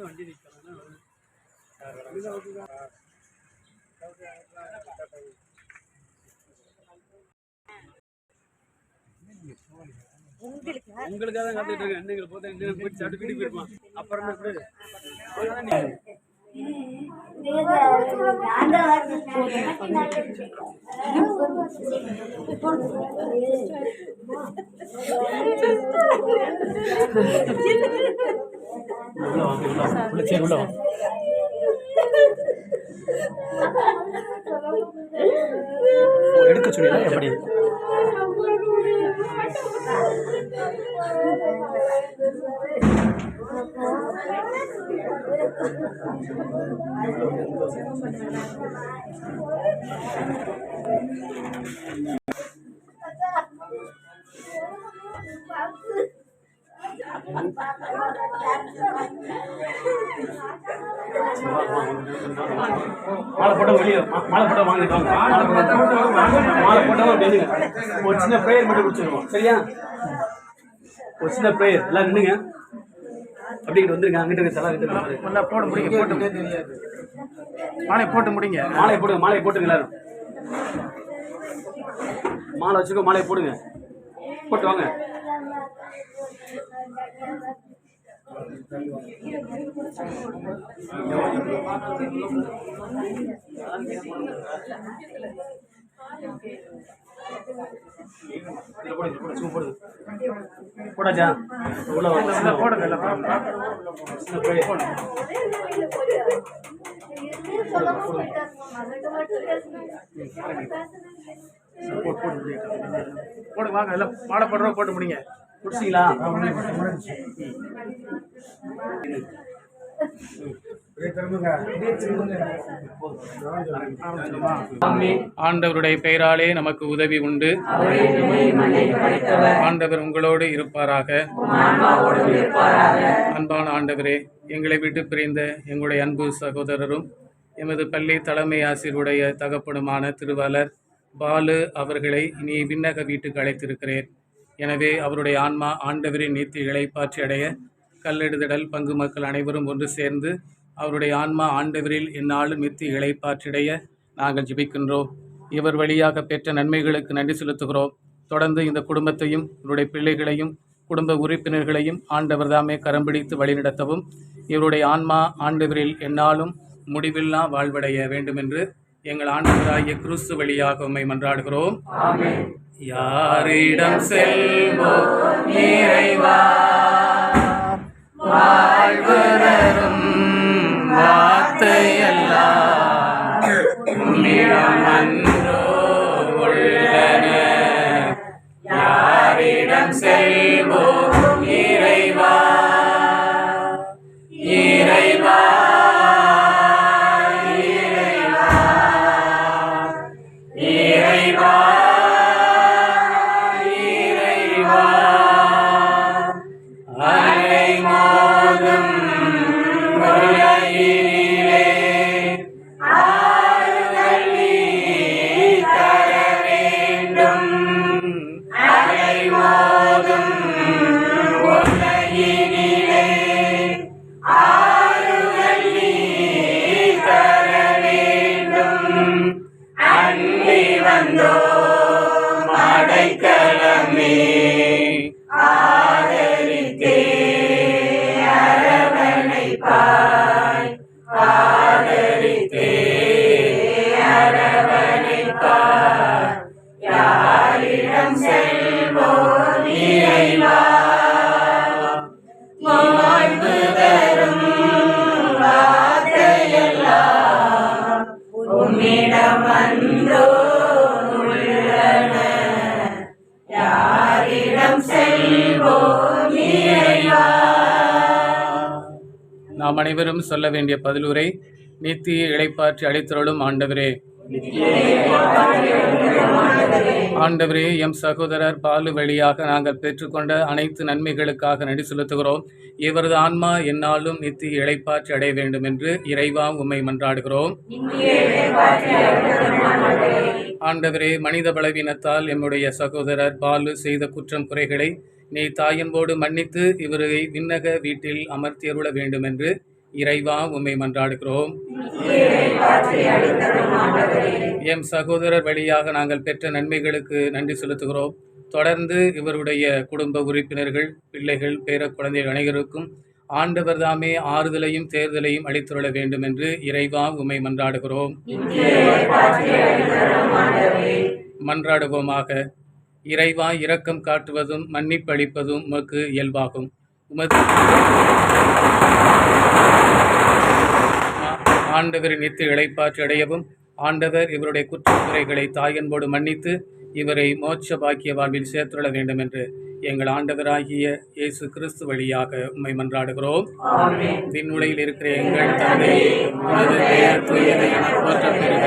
வண்டி உங்களுக்காக தான் காத்துட்டு இருக்கேன். நீங்கள் போதா இன்னும் போயிட்டு சாப்பிட்டு வீட்டுக்கு போயிருப்பான் அப்புறம் என்ன எடுக்க சொல்லிடலாம் எப்படி? மாலை போட்ட வெளியே மா- மாலை போட்ட வாங்கிட்டு வாங்க. மாலை போட்ட மாலை போட்டவங்க ஒரு சின்ன ப்ரேயர் மட்டும் குடிச்சிருவோம். சரியா? ஒரு சின்ன ப்ரேயர் எல்லாம் நின்னுங்க அப்படி இங்கிட்டு வந்துருங்க அங்கிட்டு இருக்க தலா கிட்ட போட முடிங்க போட்டு தெரியாது மாலை போட்டு முடிங்க மாலையை போடுங்க மாலையை போட்டுங்க எல்லாரும். மாலை வச்சுக்கோ மாலையை போடுங்க. போட்டு வாங்க. இதுல போடு, போடு, போடு. போடாச்சா உள்ள. நல்லா போடுங்க. போட்டு போட்டு முடிங்க. போடுங்க வாங்க. எல்லாம் மாலை போடுறோம் போட்டு முடிங்க. குடிச்சிங்களா ஆண்டவருடைய பெயராலே நமக்கு உதவி உண்டு. ஆண்டவர் உங்களோடு இருப்பாராக. அன்பான ஆண்டவரே எங்களை விட்டு பிரிந்த எங்களுடைய அன்பு சகோதரரும் எமது பள்ளி தலைமை ஆசிரியருடைய தகப்பனுமான திருவாளர் பாலு அவர்களை இனி விண்ணக வீட்டுக்கு அழைத்திருக்கிறேன். எனவே அவருடைய ஆன்மா ஆண்டவரின் நீத்தி பாற்றியடைய கல்லெடுதிடல் பங்கு மக்கள் அனைவரும் ஒன்று சேர்ந்து அவருடைய ஆன்மா ஆண்டவரில் எந்நாளும் நித்தி இழைப்பாற்றிடைய நாங்கள் ஜிபிக்கின்றோம். இவர் வழியாக பெற்ற நன்மைகளுக்கு நன்றி செலுத்துகிறோம். தொடர்ந்து இந்த குடும்பத்தையும் இவருடைய பிள்ளைகளையும் குடும்ப உறுப்பினர்களையும் ஆண்டவர் தாமே கரம் பிடித்து வழிநடத்தவும் இவருடைய ஆன்மா ஆண்டவரில் என்னாலும் முடிவில்லா வாழ்வடைய வேண்டுமென்று எங்கள் ஆண்டவராகிய கிறிஸ்து வழியாக உண்மை மன்றாடுகிறோம். யாரிடம் செல்வோ இறைவா வாழ்வரும் வார்த்தையெல்லாம். யாரிடம் செல் வந்தோ அடைக்கலமே ஆதரித்தே அரவணைப்பாய் ஆதரித்தே அரவணைப்பாய் யாரிடம் செல்வோ இறைவா தரும் வார்த்தையெல்லாம் உன்னிடம் நாம் அனைவரும் சொல்ல வேண்டிய பதிலுரை நீத்திய இளைப்பாற்றி அளித்தருளும் ஆண்டவரே. ஆண்டவரே எம் சகோதரர் பாலு வழியாக நாங்கள் பெற்றுக்கொண்ட அனைத்து நன்மைகளுக்காக நடி செலுத்துகிறோம். இவரது ஆன்மா என்னாலும் நித்திய இளைப்பாற்றி அடைய வேண்டும் என்று இறைவா உம்மை மன்றாடுகிறோம். ஆண்டவரே மனித பலவீனத்தால் எம்முடைய சகோதரர் பாலு செய்த குற்றம் குறைகளை நீ தாயன்போடு மன்னித்து இவரை விண்ணக வீட்டில் அமர்த்தியருள வேண்டும் என்று இறைவா உம்மை மன்றாடுகிறோம். எம் சகோதரர் வழியாக நாங்கள் பெற்ற நன்மைகளுக்கு நன்றி செலுத்துகிறோம். தொடர்ந்து இவருடைய குடும்ப உறுப்பினர்கள் பிள்ளைகள் பேர குழந்தைகள் அனைவருக்கும் ஆண்டவர் தாமே ஆறுதலையும் தேர்தலையும் அளித்துள்ள வேண்டும் என்று இறைவா உம்மை மன்றாடுகிறோம். மன்றாடுவோமாக. இறைவா இரக்கம் காட்டுவதும் மன்னிப்பளிப்பதும் உமக்கு இயல்பாகும். உமது ஆண்டவரின் நித்திய இளைப்பாற்றி அடையவும் ஆண்டவர் இவருடைய குற்றக்குறைகளை தாயன்போடு மன்னித்து இவரை மோட்ச பாக்கிய வாழ்வில் சேர்த்துள்ள வேண்டும் என்று எங்கள் ஆண்டவராகிய இயேசு கிறிஸ்து வழியாக உம்மை மன்றாடுகிறோம். விண்ணுலையில் இருக்கிற எங்கள் தந்தையே உமது பெயர் தூயது என போற்றப் பெறுக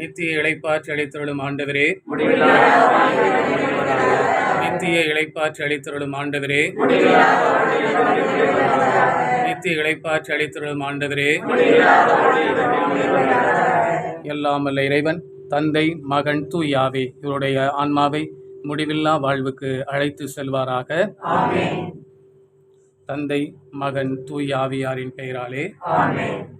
நித்திய இளைப்பாற்றி அளித்தருளும் ஆண்டவரே. நித்திய இளைப்பாற்றி அளித்தருளும் ஆண்டவரே. நித்திய இளைப்பாற்றி அளித்தருளும் ஆண்டவரே. எல்லாம் வல்ல இறைவன் தந்தை மகன் தூயாவே இவருடைய ஆன்மாவை முடிவில்லா வாழ்வுக்கு அழைத்து செல்வாராக. தந்தை மகன் தூயாவியாரின் பெயராலே. வெளியில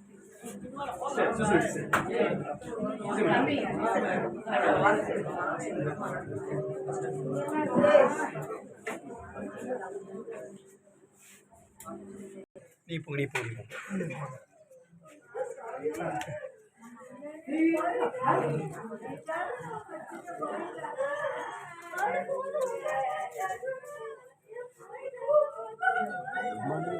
நீ வெளியே போ நீ போ. நீ